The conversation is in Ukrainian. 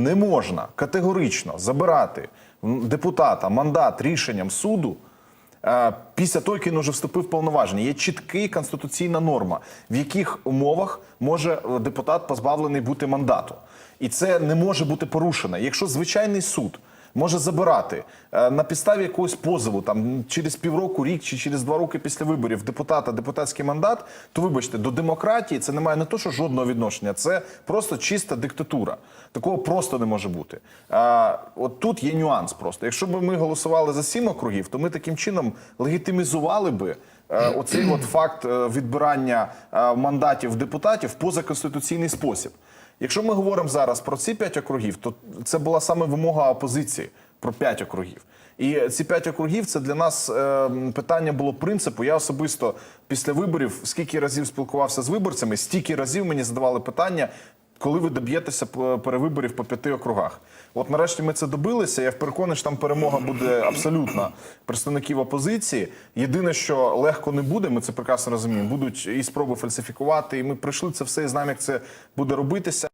Не можна категорично забирати депутата мандат рішенням суду. е, Після того, як він уже вступив в повноваження, є чіткий конституційна норма, в яких умовах може е, депутат позбавлений бути мандату, і це не може бути порушено. Якщо звичайний суд може забирати е, на підставі якогось позову, там через півроку, рік чи через два роки після виборів депутата депутатський мандат, то вибачте, до демократії це не має не то, що жодного відношення, це просто чиста диктатура. Такого просто не може бути. А, от тут є нюанс. Просто якщо б ми голосували за сім округів, то ми таким чином легітимізували би. Е, Оцей от факт е, відбирання е, мандатів депутатів в позаконституційний спосіб. Якщо ми говоримо зараз про ці п'ять округів, то це була саме вимога опозиції про п'ять округів. І ці п'ять округів це для нас е, питання було принципу. Я особисто після виборів скільки разів спілкувався з виборцями, стільки разів мені задавали питання. Коли ви доб'єтеся перевиборів по п'яти округах, от нарешті ми це добилися. Я переконаний, що там перемога буде абсолютна представників опозиції. Єдине, що легко не буде, ми це прекрасно розуміємо. Будуть і спроби фальсифікувати. І ми прийшли це все і знаємо, як це буде робитися.